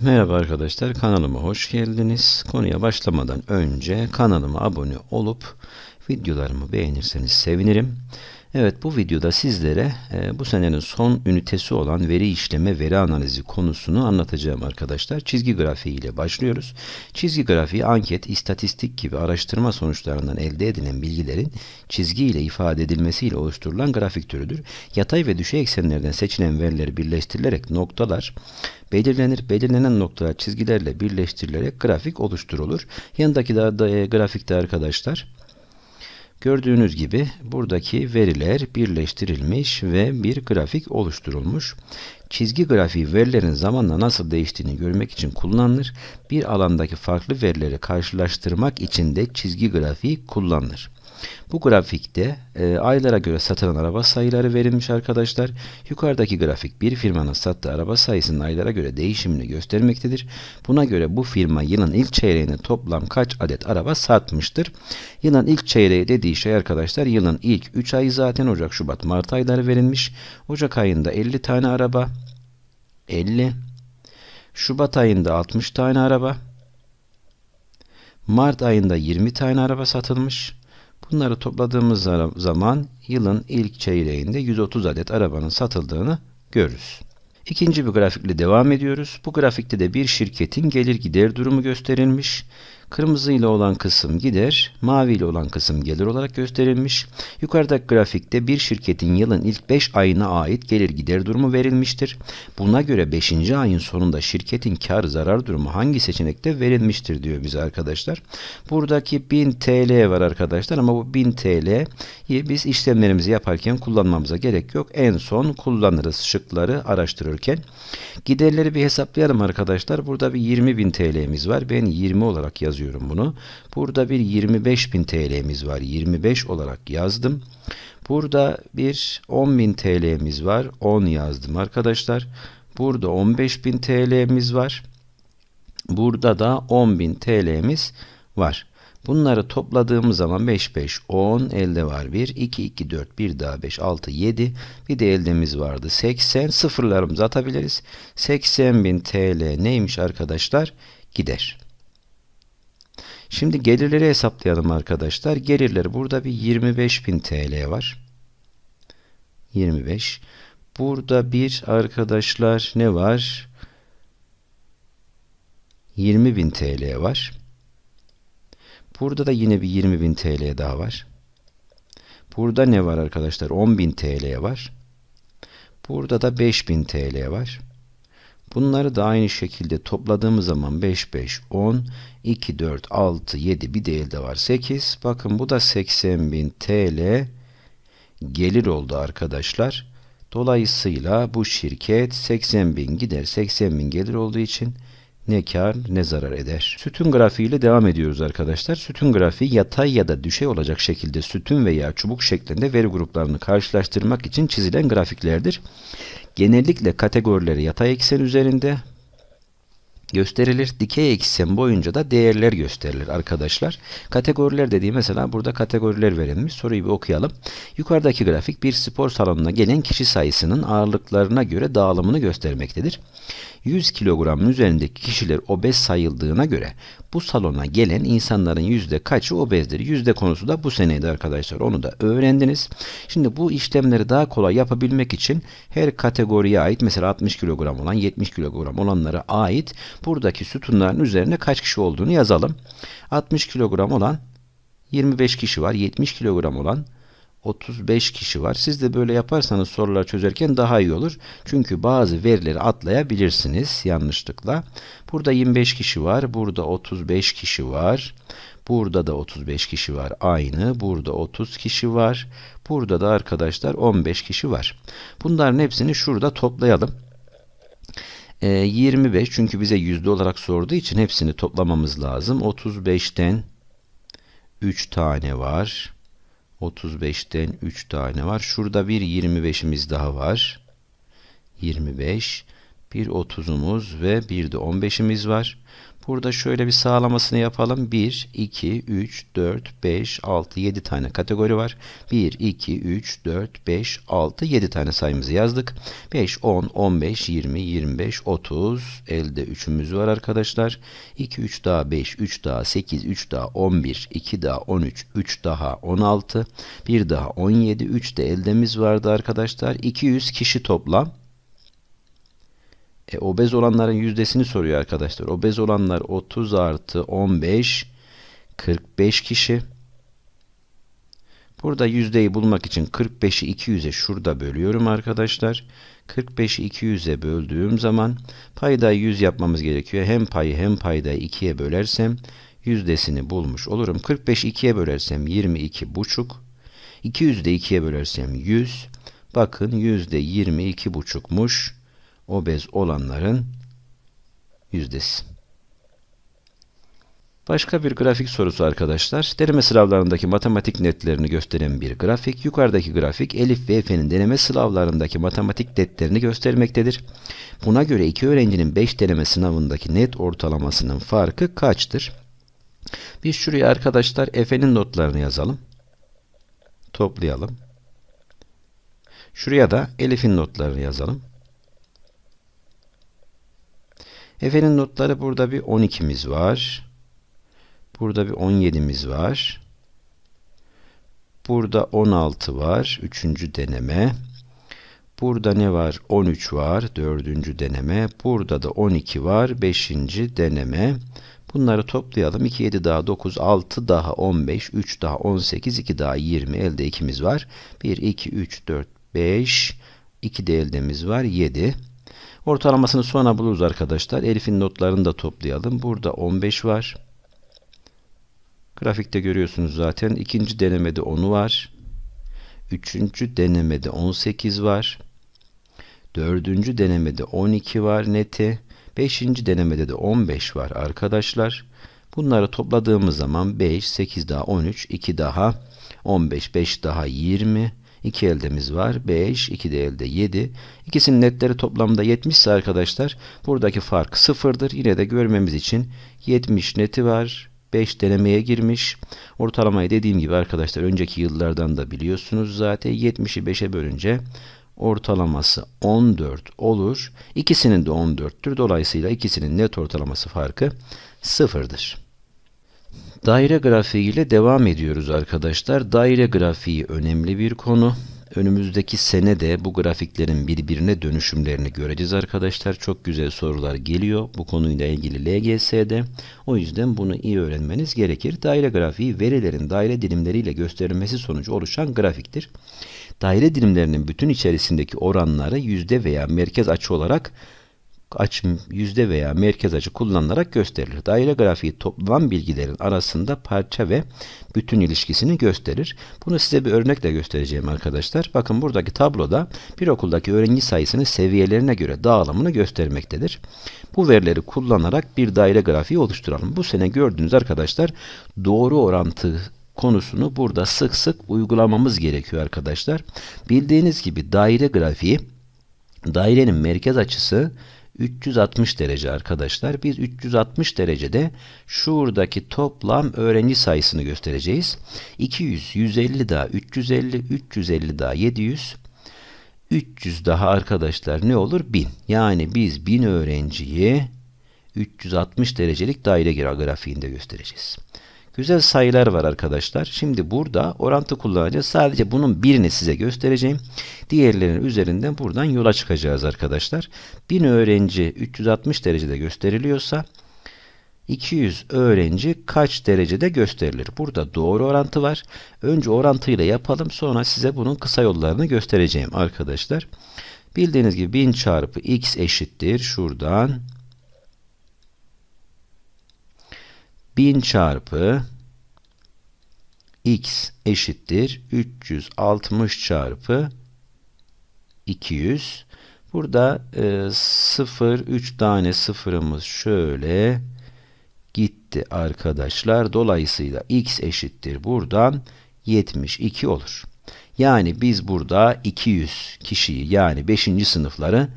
Merhaba arkadaşlar kanalıma hoş geldiniz. Konuya başlamadan önce kanalıma abone olup videolarımı beğenirseniz sevinirim. Evet bu videoda sizlere e, bu senenin son ünitesi olan veri işleme veri analizi konusunu anlatacağım arkadaşlar. Çizgi grafiği ile başlıyoruz. Çizgi grafiği anket, istatistik gibi araştırma sonuçlarından elde edilen bilgilerin çizgi ile ifade edilmesiyle oluşturulan grafik türüdür. Yatay ve düşey eksenlerden seçilen verileri birleştirilerek noktalar belirlenir. Belirlenen noktalar çizgilerle birleştirilerek grafik oluşturulur. Yanındaki da, da e, grafikte arkadaşlar Gördüğünüz gibi buradaki veriler birleştirilmiş ve bir grafik oluşturulmuş. Çizgi grafiği verilerin zamanla nasıl değiştiğini görmek için kullanılır. Bir alandaki farklı verileri karşılaştırmak için de çizgi grafiği kullanılır. Bu grafikte e, aylara göre satılan araba sayıları verilmiş arkadaşlar. Yukarıdaki grafik bir firmanın sattığı araba sayısının aylara göre değişimini göstermektedir. Buna göre bu firma yılın ilk çeyreğinde toplam kaç adet araba satmıştır? Yılın ilk çeyreği dediği şey arkadaşlar yılın ilk 3 ayı zaten Ocak, Şubat, Mart ayları verilmiş. Ocak ayında 50 tane araba, 50. Şubat ayında 60 tane araba. Mart ayında 20 tane araba satılmış. Bunları topladığımız zaman yılın ilk çeyreğinde 130 adet arabanın satıldığını görürüz. İkinci bir grafikle devam ediyoruz. Bu grafikte de bir şirketin gelir gider durumu gösterilmiş. Kırmızı ile olan kısım gider, mavi ile olan kısım gelir olarak gösterilmiş. Yukarıdaki grafikte bir şirketin yılın ilk 5 ayına ait gelir gider durumu verilmiştir. Buna göre 5. ayın sonunda şirketin kar zarar durumu hangi seçenekte verilmiştir diyor bize arkadaşlar. Buradaki 1000 TL var arkadaşlar ama bu 1000 TL'yi biz işlemlerimizi yaparken kullanmamıza gerek yok. En son kullanırız şıkları araştırırken. Giderleri bir hesaplayalım arkadaşlar. Burada bir 20.000 TL'miz var. Ben 20 olarak yazıyorum yazıyorum bunu. Burada bir 25.000 TL'miz var. 25 olarak yazdım. Burada bir 10.000 TL'miz var. 10 yazdım arkadaşlar. Burada 15.000 TL'miz var. Burada da 10.000 TL'miz var. Bunları topladığımız zaman 5 5 10 elde var 1 2 2 4 1 daha 5 6 7 bir de eldemiz vardı 80 sıfırlarımızı atabiliriz. 80.000 TL neymiş arkadaşlar? Gider. Şimdi gelirleri hesaplayalım arkadaşlar. Gelirler burada bir 25.000 TL var. 25. Burada bir arkadaşlar ne var? 20.000 TL var. Burada da yine bir 20.000 TL daha var. Burada ne var arkadaşlar? 10.000 TL var. Burada da 5.000 TL var. Bunları da aynı şekilde topladığımız zaman 5, 5, 10, 2, 4, 6, 7 bir de elde var 8. Bakın bu da 80.000 TL gelir oldu arkadaşlar. Dolayısıyla bu şirket 80.000 gider 80.000 gelir olduğu için ne kar ne zarar eder. Sütun grafiği ile devam ediyoruz arkadaşlar. Sütun grafiği yatay ya da düşey olacak şekilde sütun veya çubuk şeklinde veri gruplarını karşılaştırmak için çizilen grafiklerdir. Genellikle kategorileri yatay eksen üzerinde gösterilir. Dikey eksen boyunca da değerler gösterilir arkadaşlar. Kategoriler dediği mesela burada kategoriler verilmiş. Soruyu bir okuyalım. Yukarıdaki grafik bir spor salonuna gelen kişi sayısının ağırlıklarına göre dağılımını göstermektedir. 100 kilogramın üzerindeki kişiler obez sayıldığına göre bu salona gelen insanların yüzde kaçı obezdir? Yüzde konusu da bu seneydi arkadaşlar. Onu da öğrendiniz. Şimdi bu işlemleri daha kolay yapabilmek için her kategoriye ait mesela 60 kilogram olan 70 kilogram olanlara ait buradaki sütunların üzerine kaç kişi olduğunu yazalım. 60 kilogram olan 25 kişi var. 70 kilogram olan 35 kişi var. Siz de böyle yaparsanız sorular çözerken daha iyi olur. Çünkü bazı verileri atlayabilirsiniz yanlışlıkla. Burada 25 kişi var. Burada 35 kişi var. Burada da 35 kişi var. Aynı. Burada 30 kişi var. Burada da arkadaşlar 15 kişi var. Bunların hepsini şurada toplayalım. 25 çünkü bize yüzde olarak sorduğu için hepsini toplamamız lazım. 35'ten 3 tane var. 35'ten 3 tane var. Şurada bir 25'imiz daha var. 25. Bir 30'umuz ve bir de 15'imiz var. Burada şöyle bir sağlamasını yapalım. 1, 2, 3, 4, 5, 6, 7 tane kategori var. 1, 2, 3, 4, 5, 6, 7 tane sayımızı yazdık. 5, 10, 15, 20, 25, 30. Elde 3'ümüz var arkadaşlar. 2, 3 daha 5, 3 daha 8, 3 daha 11, 2 daha 13, 3 daha 16, 1 daha 17, 3 de eldemiz vardı arkadaşlar. 200 kişi toplam. E, obez olanların yüzdesini soruyor arkadaşlar. Obez olanlar 30 artı 15 45 kişi. Burada yüzdeyi bulmak için 45'i 200'e şurada bölüyorum arkadaşlar. 45'i 200'e böldüğüm zaman paydayı 100 yapmamız gerekiyor. Hem payı hem paydayı 2'ye bölersem yüzdesini bulmuş olurum. 45'i 2'ye bölersem 22 buçuk. 200'ü de 2'ye bölersem 100. Bakın yüzde 22 buçukmuş obez olanların yüzdesi. Başka bir grafik sorusu arkadaşlar. Deneme sınavlarındaki matematik netlerini gösteren bir grafik. Yukarıdaki grafik Elif ve Efe'nin deneme sınavlarındaki matematik netlerini göstermektedir. Buna göre iki öğrencinin 5 deneme sınavındaki net ortalamasının farkı kaçtır? Biz şuraya arkadaşlar Efe'nin notlarını yazalım. Toplayalım. Şuraya da Elif'in notlarını yazalım. Efe'nin notları burada bir 12'miz var. Burada bir 17'miz var. Burada 16 var. Üçüncü deneme. Burada ne var? 13 var. Dördüncü deneme. Burada da 12 var. Beşinci deneme. Bunları toplayalım. 2, 7 daha 9, 6 daha 15, 3 daha 18, 2 daha 20. Elde ikimiz var. 1, 2, 3, 4, 5. 2 de eldemiz var. 7. Ortalamasını sonra buluruz arkadaşlar. Elif'in notlarını da toplayalım. Burada 15 var. Grafikte görüyorsunuz zaten. İkinci denemede 10'u var. Üçüncü denemede 18 var. Dördüncü denemede 12 var neti. Beşinci denemede de 15 var arkadaşlar. Bunları topladığımız zaman 5, 8 daha 13, 2 daha 15, 5 daha 20, 2 eldemiz var. 5, 2 de elde 7. İkisinin netleri toplamda 70 ise arkadaşlar buradaki fark sıfırdır. Yine de görmemiz için 70 neti var. 5 denemeye girmiş. Ortalamayı dediğim gibi arkadaşlar önceki yıllardan da biliyorsunuz zaten 70'i 5'e bölünce ortalaması 14 olur. İkisinin de 14'tür. Dolayısıyla ikisinin net ortalaması farkı sıfırdır. Daire grafiği ile devam ediyoruz arkadaşlar. Daire grafiği önemli bir konu. Önümüzdeki sene de bu grafiklerin birbirine dönüşümlerini göreceğiz arkadaşlar. Çok güzel sorular geliyor bu konuyla ilgili LGS'de. O yüzden bunu iyi öğrenmeniz gerekir. Daire grafiği verilerin daire dilimleriyle gösterilmesi sonucu oluşan grafiktir. Daire dilimlerinin bütün içerisindeki oranları yüzde veya merkez açı olarak açı yüzde veya merkez açı kullanılarak gösterilir. Daire grafiği toplanan bilgilerin arasında parça ve bütün ilişkisini gösterir. Bunu size bir örnekle göstereceğim arkadaşlar. Bakın buradaki tabloda bir okuldaki öğrenci sayısını seviyelerine göre dağılımını göstermektedir. Bu verileri kullanarak bir daire grafiği oluşturalım. Bu sene gördüğünüz arkadaşlar doğru orantı konusunu burada sık sık uygulamamız gerekiyor arkadaşlar. Bildiğiniz gibi daire grafiği dairenin merkez açısı 360 derece arkadaşlar. Biz 360 derecede şuradaki toplam öğrenci sayısını göstereceğiz. 200, 150 daha 350, 350 daha 700, 300 daha arkadaşlar ne olur? 1000. Yani biz 1000 öğrenciyi 360 derecelik daire grafiğinde göstereceğiz. Güzel sayılar var arkadaşlar. Şimdi burada orantı kullanacağız. Sadece bunun birini size göstereceğim. Diğerlerinin üzerinden buradan yola çıkacağız arkadaşlar. 1000 öğrenci 360 derecede gösteriliyorsa 200 öğrenci kaç derecede gösterilir? Burada doğru orantı var. Önce orantıyla yapalım. Sonra size bunun kısa yollarını göstereceğim arkadaşlar. Bildiğiniz gibi 1000 çarpı x eşittir. Şuradan 1000 çarpı x eşittir 360 çarpı 200. Burada e, 0, 3 tane sıfırımız şöyle gitti arkadaşlar. Dolayısıyla x eşittir buradan 72 olur. Yani biz burada 200 kişiyi yani 5. sınıfları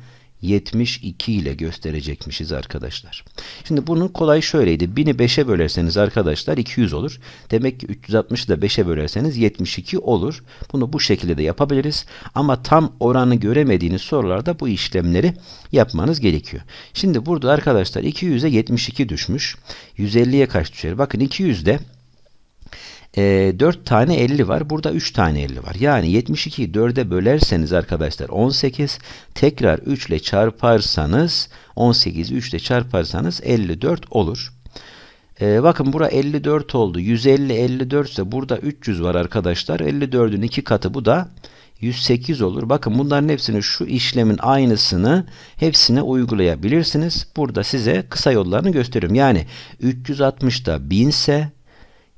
72 ile gösterecekmişiz arkadaşlar. Şimdi bunun kolay şöyleydi. 1000'i 5'e bölerseniz arkadaşlar 200 olur. Demek ki 360'ı da 5'e bölerseniz 72 olur. Bunu bu şekilde de yapabiliriz. Ama tam oranı göremediğiniz sorularda bu işlemleri yapmanız gerekiyor. Şimdi burada arkadaşlar 200'e 72 düşmüş. 150'ye kaç düşer? Bakın 200'de e, 4 tane 50 var. Burada 3 tane 50 var. Yani 72'yi 4'e bölerseniz arkadaşlar 18. Tekrar 3 ile çarparsanız 18'i 3 ile çarparsanız 54 olur. E, bakın bura 54 oldu. 150 54 ise burada 300 var arkadaşlar. 54'ün 2 katı bu da 108 olur. Bakın bunların hepsini şu işlemin aynısını hepsine uygulayabilirsiniz. Burada size kısa yollarını gösteriyorum. Yani 360'da 1000 ise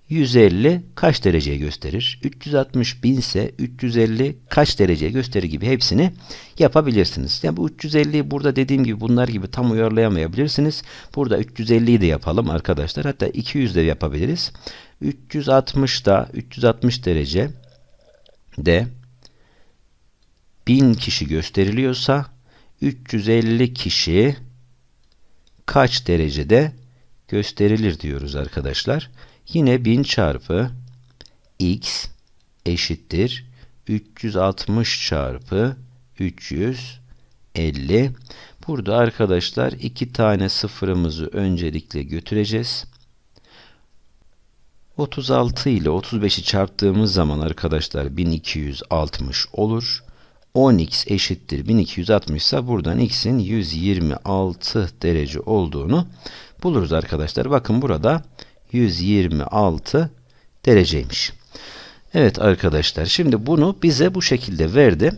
150 kaç dereceye gösterir? 360 bin ise 350 kaç dereceye gösterir gibi hepsini yapabilirsiniz. Yani bu 350'yi burada dediğim gibi bunlar gibi tam uyarlayamayabilirsiniz. Burada 350'yi de yapalım arkadaşlar. Hatta 200 de yapabiliriz. 360 da 360 derece de 1000 kişi gösteriliyorsa 350 kişi kaç derecede gösterilir diyoruz arkadaşlar. Yine 1000 çarpı x eşittir 360 çarpı 350. Burada arkadaşlar iki tane sıfırımızı öncelikle götüreceğiz. 36 ile 35'i çarptığımız zaman arkadaşlar 1260 olur. 10x eşittir 1260 ise buradan x'in 126 derece olduğunu buluruz arkadaşlar. Bakın burada 126 dereceymiş. Evet arkadaşlar şimdi bunu bize bu şekilde verdi.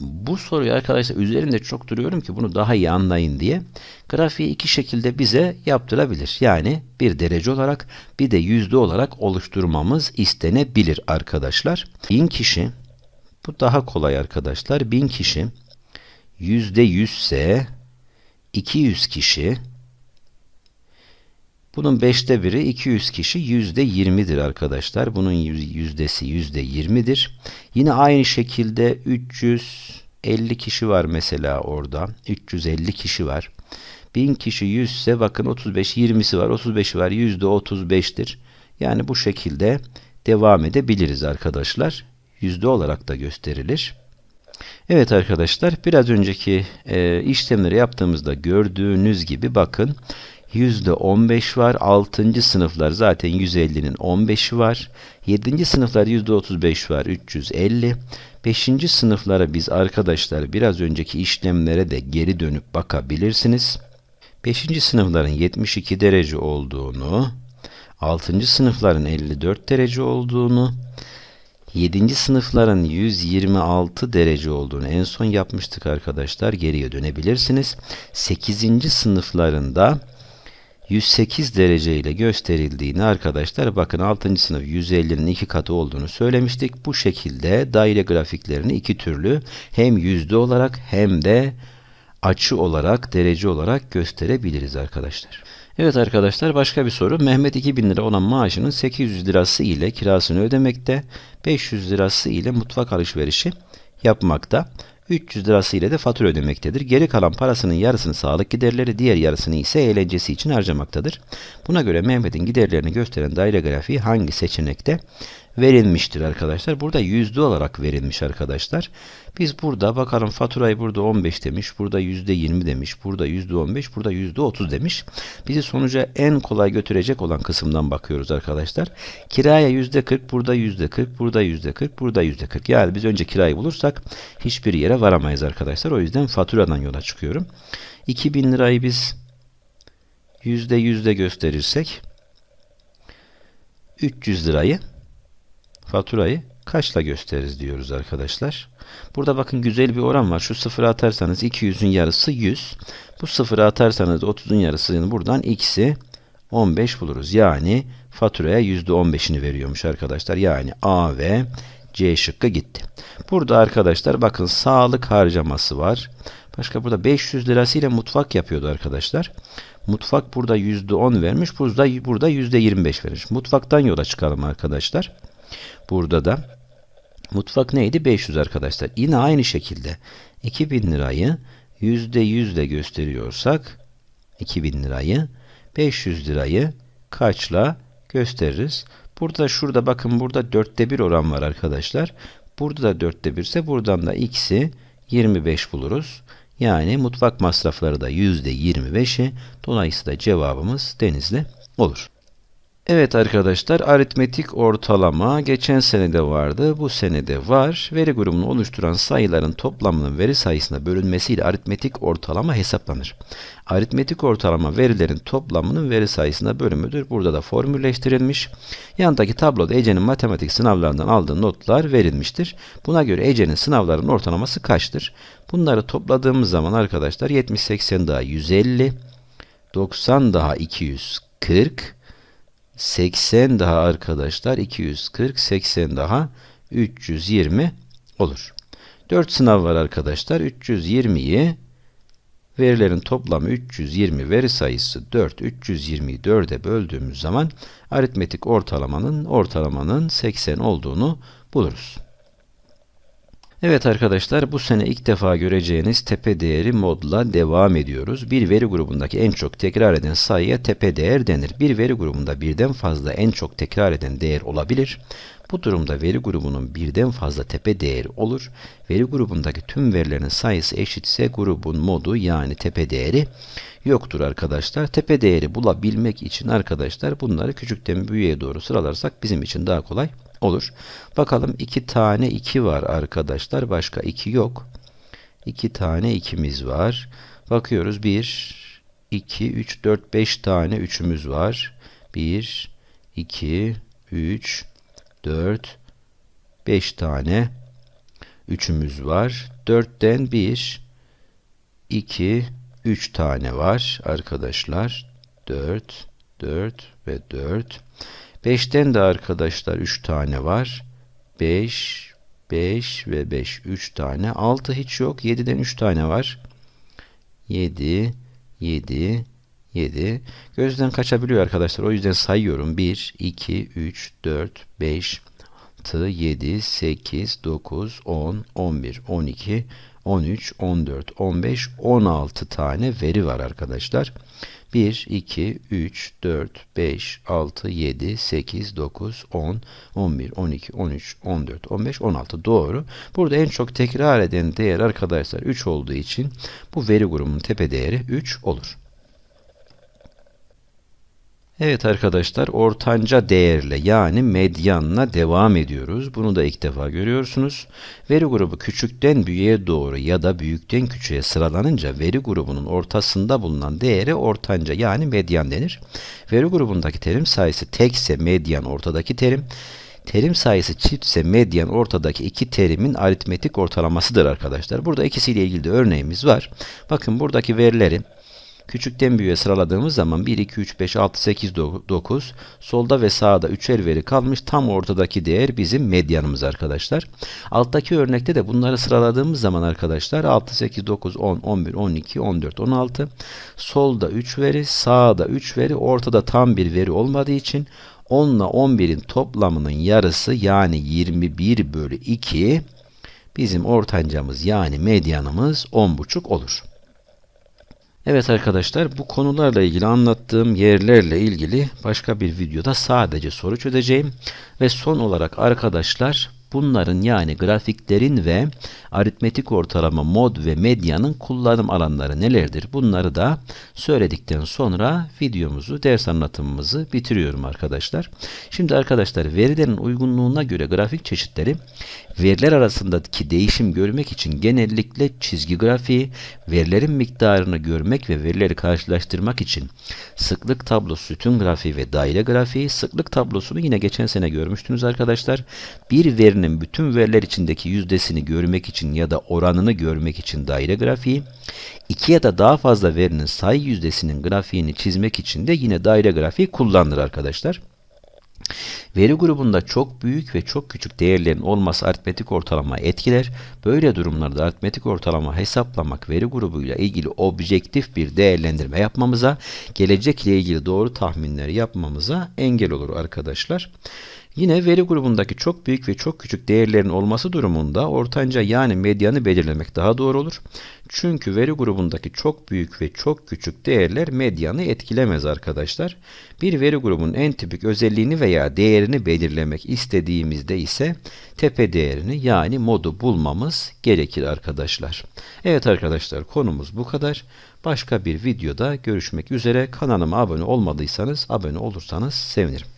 Bu soruyu arkadaşlar üzerinde çok duruyorum ki bunu daha iyi anlayın diye. Grafiği iki şekilde bize yaptırabilir. Yani bir derece olarak bir de yüzde olarak oluşturmamız istenebilir arkadaşlar. 1000 kişi bu daha kolay arkadaşlar. 1000 kişi yüzde yüzse 200 kişi bunun 5'te biri 200 kişi yüzde 20'dir arkadaşlar. Bunun yüzdesi yüzde 20'dir. Yine aynı şekilde 350 kişi var mesela orada. 350 kişi var. 1000 kişi 100 ise bakın 35 20'si var 35'i var yüzde 35'tir. Yani bu şekilde devam edebiliriz arkadaşlar. Yüzde olarak da gösterilir. Evet arkadaşlar biraz önceki e, işlemleri yaptığımızda gördüğünüz gibi bakın %15 var. 6. sınıflar zaten 150'nin 15'i var. 7. sınıflar %35 var. 350. 5. sınıflara biz arkadaşlar biraz önceki işlemlere de geri dönüp bakabilirsiniz. 5. sınıfların 72 derece olduğunu, 6. sınıfların 54 derece olduğunu, 7. sınıfların 126 derece olduğunu en son yapmıştık arkadaşlar. Geriye dönebilirsiniz. 8. sınıflarında 108 derece ile gösterildiğini arkadaşlar bakın 6. sınıf 150'nin iki katı olduğunu söylemiştik. Bu şekilde daire grafiklerini iki türlü hem yüzde olarak hem de açı olarak derece olarak gösterebiliriz arkadaşlar. Evet arkadaşlar başka bir soru. Mehmet 2000 lira olan maaşının 800 lirası ile kirasını ödemekte, 500 lirası ile mutfak alışverişi yapmakta. 300 lirası ile de fatura ödemektedir. Geri kalan parasının yarısını sağlık giderleri, diğer yarısını ise eğlencesi için harcamaktadır. Buna göre Mehmet'in giderlerini gösteren daire grafiği hangi seçenekte verilmiştir arkadaşlar. Burada yüzde olarak verilmiş arkadaşlar. Biz burada bakalım faturayı burada 15 demiş. Burada yüzde 20 demiş. Burada yüzde 15. Burada yüzde 30 demiş. Bizi sonuca en kolay götürecek olan kısımdan bakıyoruz arkadaşlar. Kiraya yüzde 40. Burada yüzde 40. Burada yüzde 40. Burada yüzde 40. Yani biz önce kirayı bulursak hiçbir yere varamayız arkadaşlar. O yüzden faturadan yola çıkıyorum. 2000 lirayı biz yüzde yüzde gösterirsek 300 lirayı faturayı kaçla gösteririz diyoruz arkadaşlar. Burada bakın güzel bir oran var. Şu sıfırı atarsanız 200'ün yarısı 100. Bu sıfırı atarsanız 30'un yarısını buradan x'i 15 buluruz. Yani faturaya %15'ini veriyormuş arkadaşlar. Yani A ve C şıkkı gitti. Burada arkadaşlar bakın sağlık harcaması var. Başka burada 500 lirasıyla mutfak yapıyordu arkadaşlar. Mutfak burada %10 vermiş. Burada, burada %25 vermiş. Mutfaktan yola çıkalım arkadaşlar. Burada da mutfak neydi? 500 arkadaşlar. Yine aynı şekilde 2000 lirayı yüzde yüzle gösteriyorsak 2000 lirayı 500 lirayı kaçla gösteririz? Burada şurada bakın burada dörtte bir oran var arkadaşlar. Burada da dörtte bir ise buradan da x'i 25 buluruz. Yani mutfak masrafları da yüzde 25'i. Dolayısıyla cevabımız denizli olur. Evet arkadaşlar aritmetik ortalama geçen senede vardı, bu senede var. Veri grubunu oluşturan sayıların toplamının veri sayısına bölünmesiyle aritmetik ortalama hesaplanır. Aritmetik ortalama verilerin toplamının veri sayısına bölümüdür. Burada da formülleştirilmiş. Yandaki tabloda Ece'nin matematik sınavlarından aldığı notlar verilmiştir. Buna göre Ece'nin sınavlarının ortalaması kaçtır? Bunları topladığımız zaman arkadaşlar 70-80 daha 150, 90 daha 240, 80 daha arkadaşlar 240, 80 daha 320 olur. 4 sınav var arkadaşlar. 320'yi verilerin toplamı 320 veri sayısı 4. 320'yi 4'e böldüğümüz zaman aritmetik ortalamanın ortalamanın 80 olduğunu buluruz. Evet arkadaşlar bu sene ilk defa göreceğiniz tepe değeri modla devam ediyoruz. Bir veri grubundaki en çok tekrar eden sayıya tepe değer denir. Bir veri grubunda birden fazla en çok tekrar eden değer olabilir. Bu durumda veri grubunun birden fazla tepe değeri olur. Veri grubundaki tüm verilerin sayısı eşitse grubun modu yani tepe değeri yoktur arkadaşlar. Tepe değeri bulabilmek için arkadaşlar bunları küçükten büyüğe doğru sıralarsak bizim için daha kolay olur. Bakalım iki tane 2 var arkadaşlar. Başka 2 yok. 2 tane 2'miz var. Bakıyoruz 1, 2, 3, 4, 5 tane 3'ümüz var. 1, 2, 3, 4, 5 tane 3'ümüz var. 4'ten 1, 2, 3 tane var arkadaşlar. 4, 4 ve 4. 5'ten de arkadaşlar 3 tane var. 5, 5 ve 5. 3 tane. 6 hiç yok. 7'den 3 tane var. 7, 7, 7. Gözden kaçabiliyor arkadaşlar. O yüzden sayıyorum. 1, 2, 3, 4, 5, 6, 7, 8, 9, 10, 11, 12, 13, 14, 15, 16 tane veri var arkadaşlar. 1, 2, 3, 4, 5, 6, 7, 8, 9, 10, 11, 12, 13, 14, 15, 16 doğru. Burada en çok tekrar eden değer arkadaşlar 3 olduğu için bu veri grubunun tepe değeri 3 olur. Evet arkadaşlar ortanca değerle yani medyanla devam ediyoruz. Bunu da ilk defa görüyorsunuz. Veri grubu küçükten büyüğe doğru ya da büyükten küçüğe sıralanınca veri grubunun ortasında bulunan değere ortanca yani medyan denir. Veri grubundaki terim sayısı tekse medyan ortadaki terim. Terim sayısı çiftse medyan ortadaki iki terimin aritmetik ortalamasıdır arkadaşlar. Burada ikisiyle ilgili de örneğimiz var. Bakın buradaki verileri Küçükten büyüğe sıraladığımız zaman 1, 2, 3, 5, 6, 8, 9. Solda ve sağda üçer veri kalmış. Tam ortadaki değer bizim medyanımız arkadaşlar. Alttaki örnekte de bunları sıraladığımız zaman arkadaşlar 6, 8, 9, 10, 11, 12, 14, 16. Solda 3 veri, sağda 3 veri, ortada tam bir veri olmadığı için 10 ile 11'in toplamının yarısı yani 21 bölü 2 bizim ortancamız yani medyanımız 10,5 olur. Evet arkadaşlar bu konularla ilgili anlattığım yerlerle ilgili başka bir videoda sadece soru çözeceğim. Ve son olarak arkadaşlar bunların yani grafiklerin ve aritmetik ortalama mod ve medyanın kullanım alanları nelerdir? Bunları da söyledikten sonra videomuzu, ders anlatımımızı bitiriyorum arkadaşlar. Şimdi arkadaşlar verilerin uygunluğuna göre grafik çeşitleri veriler arasındaki değişim görmek için genellikle çizgi grafiği, verilerin miktarını görmek ve verileri karşılaştırmak için sıklık tablosu, sütun grafiği ve daire grafiği, sıklık tablosunu yine geçen sene görmüştünüz arkadaşlar. Bir verinin bütün veriler içindeki yüzdesini görmek için ya da oranını görmek için daire grafiği, iki ya da daha fazla verinin sayı yüzdesinin grafiğini çizmek için de yine daire grafiği kullanılır arkadaşlar. Veri grubunda çok büyük ve çok küçük değerlerin olması aritmetik ortalama etkiler. Böyle durumlarda aritmetik ortalama hesaplamak veri grubuyla ilgili objektif bir değerlendirme yapmamıza, gelecek ile ilgili doğru tahminleri yapmamıza engel olur arkadaşlar. Yine veri grubundaki çok büyük ve çok küçük değerlerin olması durumunda ortanca yani medyanı belirlemek daha doğru olur. Çünkü veri grubundaki çok büyük ve çok küçük değerler medyanı etkilemez arkadaşlar. Bir veri grubunun en tipik özelliğini veya değerini belirlemek istediğimizde ise tepe değerini yani modu bulmamız gerekir arkadaşlar. Evet arkadaşlar konumuz bu kadar. Başka bir videoda görüşmek üzere. Kanalıma abone olmadıysanız abone olursanız sevinirim.